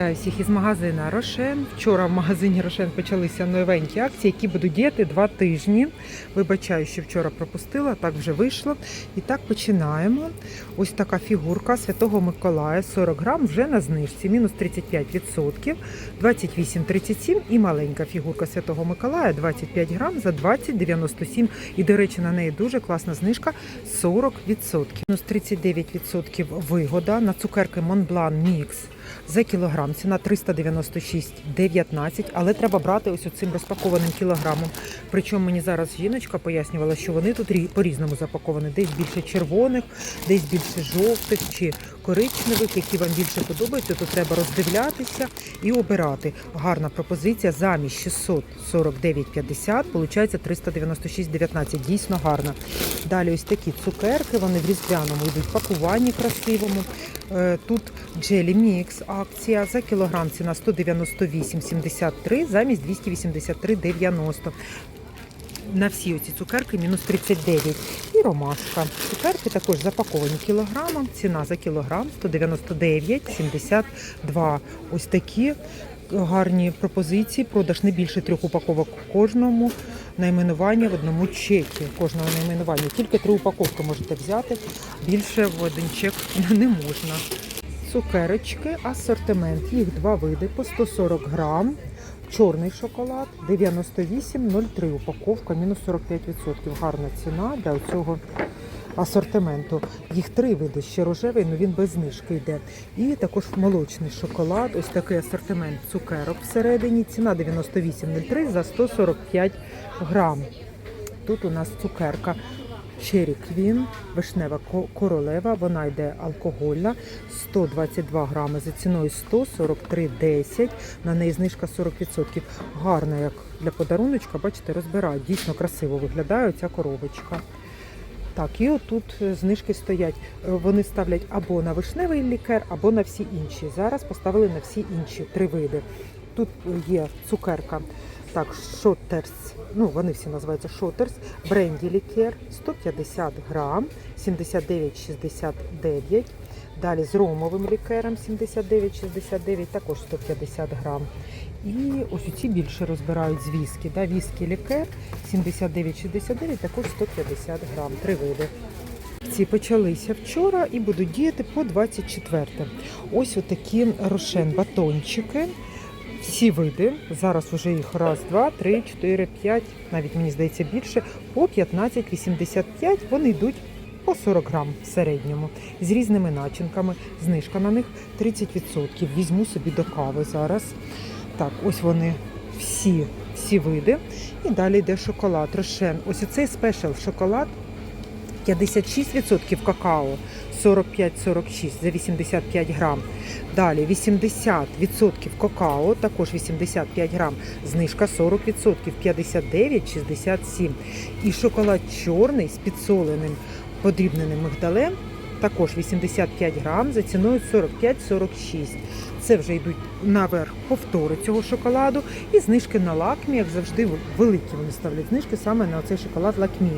Всіх із магазину Рошен. Вчора в магазині Рошен почалися новенькі акції, які будуть діяти два тижні. Вибачаю, що вчора пропустила, так вже вийшло. І так починаємо. Ось така фігурка Святого Миколая, 40 грам, вже на знижці, мінус 35%, 28,37 і маленька фігурка Святого Миколая, 25 грам за 20,97. І, до речі, на неї дуже класна знижка 40%. Мінус 39% вигода на цукерки Монблан Мікс за кілограм. Ціна 396,19, але треба брати ось оцим розпакованим кілограмом. Причому мені зараз жіночка пояснювала, що вони тут по-різному запаковані. Десь більше червоних, десь більше жовтих чи коричневих, які вам більше подобаються, то треба роздивлятися і обирати. Гарна пропозиція замість 649,50, виходить 396,19. Дійсно гарна. Далі ось такі цукерки, вони в різдвяному йдуть пакуванні красивому. Е, Тут Jelly Mix акція за кілограм ціна 198,73 замість 283,90. На всі оці цукерки мінус 39. І ромашка. Цукерки також запаковані кілограмом. Ціна за кілограм 199,72. Ось такі гарні пропозиції. Продаж не більше трьох упаковок кожному. Найменування в одному чекі. Кожного найменування. Тільки три упаковки можете взяти. Більше в один чек не можна. Цукерочки, асортимент. Їх два види по 140 грам. Чорний шоколад 98,03 упаковка, мінус 45%. Гарна ціна для цього асортименту. Їх три види. Ще рожевий, але він без знижки йде. І також молочний шоколад. Ось такий асортимент цукерок всередині. Ціна 98,03 за 145 грам. Тут у нас цукерка Cherry Queen, вишнева королева, вона йде алкогольна, 122 грами за ціною 143,10. На неї знижка 40%. Гарна, як для подаруночка, бачите, розбирають. Дійсно красиво виглядає ця коробочка. Так, і отут е, знижки стоять. Е, Вони ставлять або на вишневий лікер, або на всі інші. Зараз поставили на всі інші три види. Тут є цукерка, так, шотерс, ну вони всі називаються шотерс, бренді лікер, 150 грам, 79,69. Далі з ромовим лікером 79,69, також 150 грам. І ось ці більше розбирають з віскі. Да? Віскі лікер 79,69, також 150 грам. Три види. Ці почалися вчора і будуть діяти по 24. Ось отакі рошен батончики. Всі види. Зараз вже їх раз, два, три, чотири, п'ять, навіть мені здається більше, по 15,85 вони йдуть по 40 грам в середньому з різними начинками. Знижка на них 30%. Візьму собі до кави зараз. Так, ось вони всі, всі види. І далі йде шоколад. Рошен. Ось оцей спешл шоколад 56% какао, 45-46 за 85 грам. Далі 80% какао, також 85 грам, знижка 40%, 59,67. І шоколад чорний з підсоленим подрібненим мигдалем, також 85 грам за ціною 45-46. Це вже йдуть наверх повтори цього шоколаду. І знижки на лакмі, як завжди, великі вони ставлять знижки саме на цей шоколад лакмі.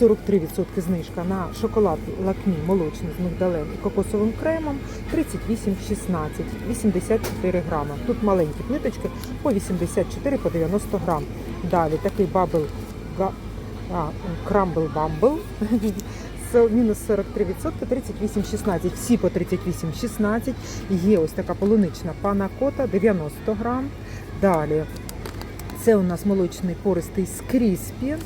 43% знижка на шоколад лакмі молочний з мигдалем і кокосовим кремом 38,16, 84 грама. Тут маленькі плиточки по 84 по 90 грам. Далі такий бабл крамбл бамбл мінус 43%, 38,16. Всі по 38,16. Є ось така полунична панакота 90 грам. Далі це у нас молочний пористий з кріспі,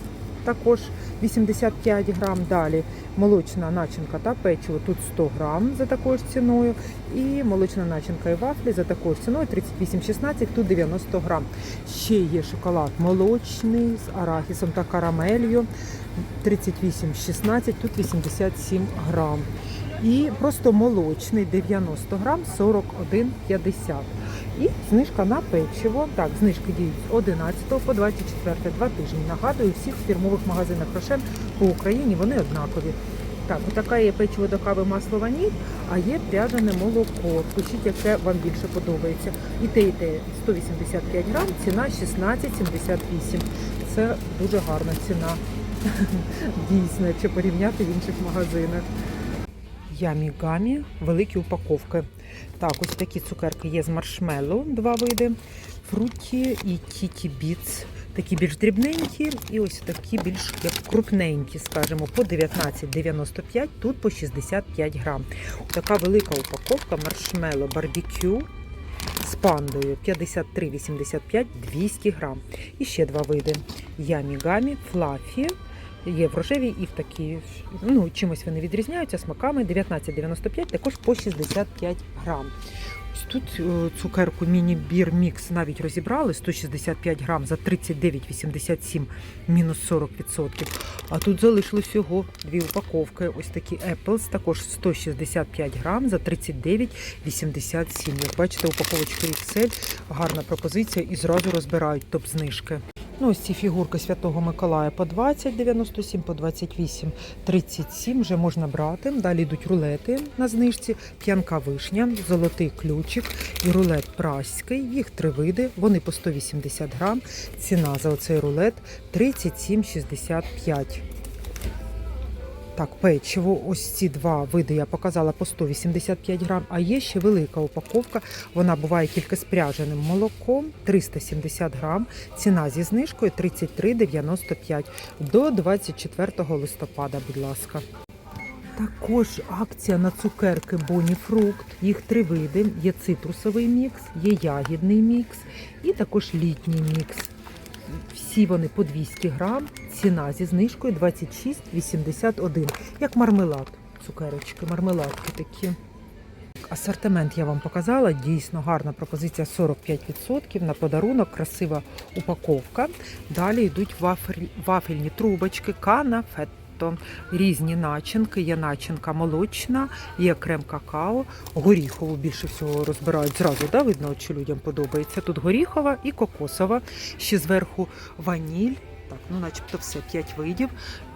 також 85 грам. Далі молочна начинка та печиво тут 100 грам за такою ж ціною. І молочна начинка і вафлі за такою ж ціною 38,16, тут 90 грам. Ще є шоколад молочний з арахісом та карамелью 38,16, тут 87 грам. І просто молочний 90 грам 41,50. І знижка на печиво. Так, знижки діють з 11 по 24, два тижні. Нагадую, у всіх фірмових магазинах Рошен по Україні вони однакові. Так, отака є печиво до кави масло ваніль, а є пряжене молоко. Пишіть, яке вам більше подобається. І те, і те 185 грам, ціна 16,78. Це дуже гарна ціна. Дійсно, якщо порівняти в інших магазинах. Ямі гамі, великі упаковки. Так, ось такі цукерки є з маршмеллоу, два види. Фруті і Тіті Біц. Такі більш дрібненькі, і ось такі більш як крупненькі, скажімо, по 19,95, тут по 65 грам. Така велика упаковка маршмеллоу барбекю з пандою 53,85 200 грам. І ще два види. Ямі гамі, флафі. Є в рожевій і в такі, ну, чимось вони відрізняються смаками 19,95, також по 65 грам. Ось тут е, цукерку міні-бір мікс навіть розібрали 165 грам за 39,87 мінус 40%. А тут залишилось всього дві упаковки. Ось такі Apples, також 165 грам за 39,87. Як бачите, упаковочка XL, гарна пропозиція і зразу розбирають топ-знижки. Ну, фігурки Святого Миколая по 20, 97, по 28, 37 вже можна брати. Далі йдуть рулети на знижці, п'янка вишня, золотий ключик і рулет праський. Їх три види, вони по 180 грам. Ціна за оцей рулет 37,65. Так, печиво, ось ці два види я показала по 185 грам, а є ще велика упаковка. Вона буває тільки з пряженим молоком 370 грам. Ціна зі знижкою 33,95 до 24 листопада, будь ласка. Також акція на цукерки Боні Фрукт. Їх три види: є цитрусовий мікс, є ягідний мікс і також літній мікс. Всі вони по 200 грам. Ціна зі знижкою 26,81. Як мармелад. Цукерочки, мармеладки такі. Асортимент я вам показала. Дійсно гарна пропозиція 45% на подарунок, красива упаковка. Далі йдуть вафель, вафельні трубочки, кана, фетто, різні начинки. Є начинка молочна, є крем какао, горіхову більше всього розбирають зразу. Да? Видно, що людям подобається. Тут горіхова і кокосова. Ще зверху ваніль. Так, ну начебто все 5 видів.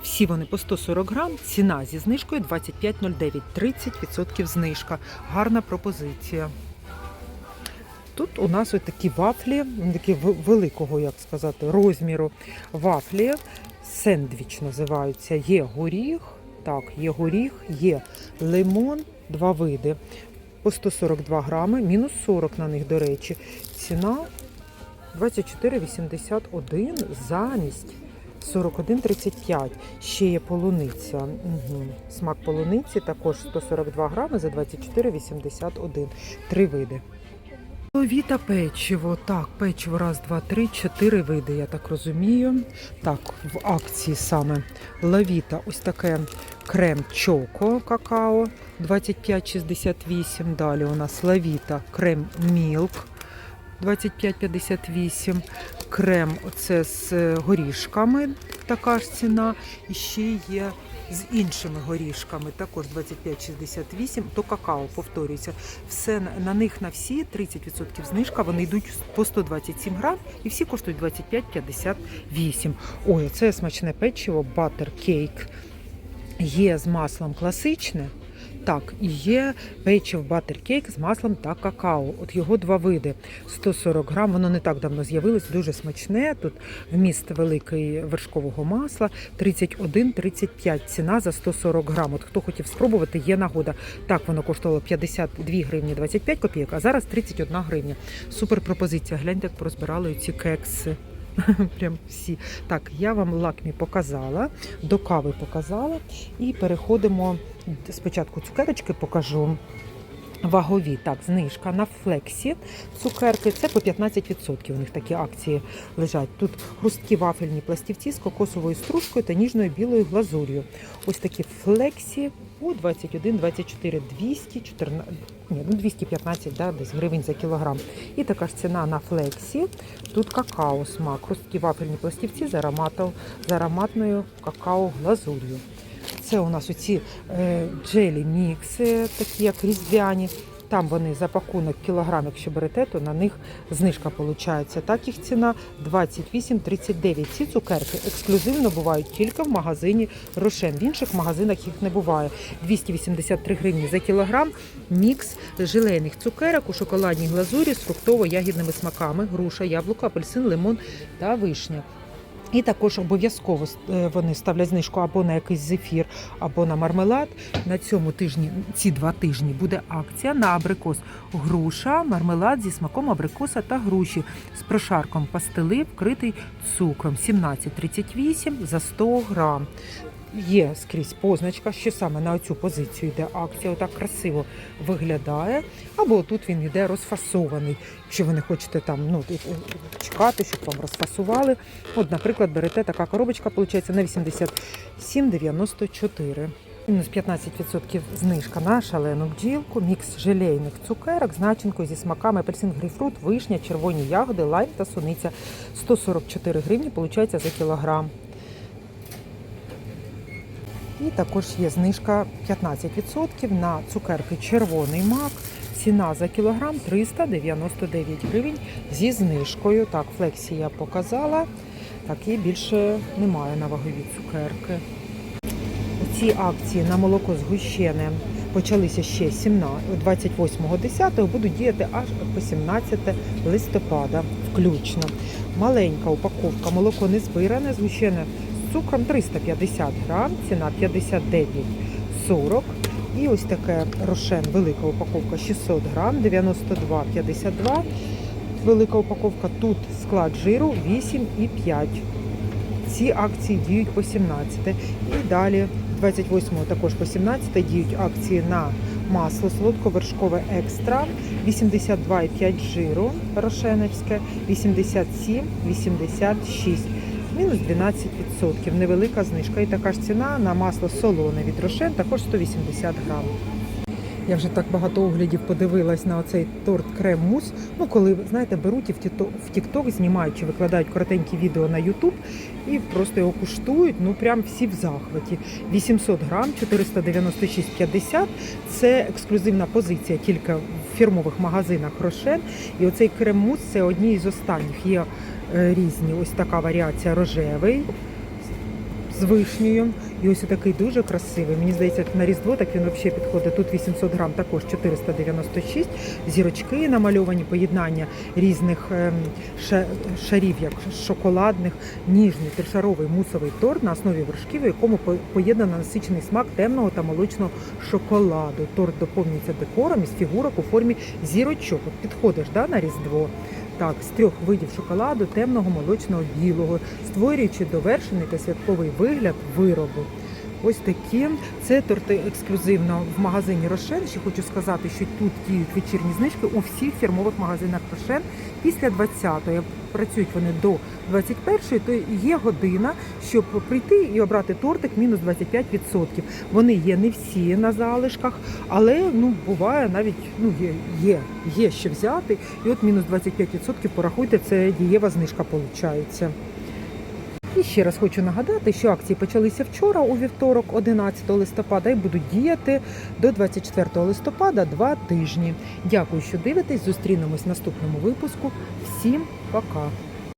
Всі вони по 140 грам. Ціна зі знижкою 25,09, 30% знижка. Гарна пропозиція. Тут у нас ось такі вафлі, такі великого, як сказати, розміру вафлі. Сендвіч називаються. Є горіх, так, є горіх, є лимон, два види. По 142 грами, мінус 40 на них, до речі. Ціна 24,81 замість 41,35. Ще є полуниця. Угу. Смак полуниці також 142 грами за 24,81. Три види. Ловіта печиво. Так, печиво раз, два, три, чотири види, я так розумію. Так, в акції саме лавіта, ось таке крем чоко какао 25,68. Далі у нас лавіта, крем мілк 25,58. Крем оце з горішками, така ж ціна. І ще є з іншими горішками, також 25,68, то какао повторюється. Все на- них на всі 30% знижка. Вони йдуть по 127 грам і всі коштують 25,58. Ой, це смачне печиво, батер кейк. Є з маслом класичне. Так, і є печив батер кейк з маслом та какао. От його два види. 140 грам, воно не так давно з'явилось, дуже смачне. Тут вміст великий вершкового масла 31,35 ціна за 140 грам. От хто хотів спробувати, є нагода. Так, воно коштувало 52 гривні 25 копійок, а зараз 31 гривня. Супер пропозиція. Гляньте, як порозбирали ці кекси. Прям всі. Так, я вам лакмі показала, до кави показала. І переходимо спочатку цукерочки покажу. Вагові, так, знижка на флексі цукерки. Це по 15%. У них такі акції лежать. Тут хрусткі вафельні пластівці з кокосовою стружкою та ніжною білою глазур'ю. Ось такі флексі по 21, 24, 214, ні, ну 215 да, десь гривень за кілограм. І така ж ціна на флексі. Тут какао смак, хрусткі вафельні пластівці з, ароматом, з ароматною какао глазур'ю. Це у нас оці е, джелі мікси, такі як різдвяні. Там вони за пакунок кілограм, якщо берете, то на них знижка виходить. Так їх ціна 28,39. Ці цукерки ексклюзивно бувають тільки в магазині Рошен. В інших магазинах їх не буває. 283 гривні за кілограм. Мікс желейних цукерок у шоколадній глазурі з фруктово-ягідними смаками: груша, яблуко, апельсин, лимон та вишня. І також обов'язково е, вони ставлять знижку або на якийсь зефір, або на мармелад. На цьому тижні, ці два тижні, буде акція на абрикос груша, мармелад зі смаком абрикоса та груші з прошарком пастили, вкритий цукром 17,38 за 100 грам. Є скрізь позначка, що саме на цю позицію йде акція, отак красиво виглядає. Або тут він йде розфасований. Якщо ви не хочете там ну, чекати, щоб вам розфасували. От, наприклад, берете така коробочка, виходить, на 87,94. Мінус 15% знижка на шалену бджілку, мікс желейних цукерок з начинкою зі смаками апельсин, грейпфрут, вишня, червоні ягоди, лайм та суниця. 144 гривні, виходить, за кілограм. І також є знижка 15% на цукерки червоний мак. Ціна за кілограм 399 гривень зі знижкою. Так, флексі я показала. Так, і більше немає на вагові цукерки. Ці акції на молоко згущене почалися ще 28.10, будуть діяти аж по 17 листопада включно. Маленька упаковка молоко не збиране, згущене цукром 350 грам, ціна 59,40. І ось таке рошен, велика упаковка 600 грам, 92,52. Велика упаковка. Тут склад жиру 8,5. Ці акції діють по 17. І далі 28-го також по 17 діють акції на масло солодковершкове екстра 82,5 жиру рошенівське, 87, 86. Мінус 12%. Невелика знижка. І така ж ціна на масло солоне від Рошен, також 180 грам. Я вже так багато оглядів подивилась на оцей торт крем мус. Ну, коли знаєте, беруть і в TikTok знімають чи викладають коротенькі відео на YouTube і просто його куштують. Ну прям всі в захваті. 800 грам, 496,50. Це ексклюзивна позиція тільки в фірмових магазинах Рошен. І оцей крем мус це одні із останніх. Є різні. Ось така варіація рожевий з вишнею. І ось такий дуже красивий. Мені здається, на Різдво так він взагалі підходить. Тут 800 грам, також 496. Зірочки намальовані, поєднання різних ем, шарів, як шоколадних, ніжний тришаровий мусовий торт на основі вершків, у якому поєднано насичений смак темного та молочного шоколаду. Торт доповнюється декором із фігурок у формі зірочок. От підходиш да, на Різдво. Так, з трьох видів шоколаду, темного, молочного, білого, створюючи довершений та святковий вигляд виробу. Ось такі. Це торти ексклюзивно в магазині Рошен. Ще хочу сказати, що тут діють вечірні знижки у всіх фірмових магазинах Рошен після 20-ї. Працюють вони до 21-ї, то є година, щоб прийти і обрати тортик мінус 25%. Вони є не всі на залишках, але ну буває навіть ну є, є, є що взяти. І от мінус 25% порахуйте, це дієва знижка виходить. І ще раз хочу нагадати, що акції почалися вчора у вівторок, 11 листопада, і будуть діяти до 24 листопада два тижні. Дякую, що дивитесь. Зустрінемось в наступному випуску. Всім пока!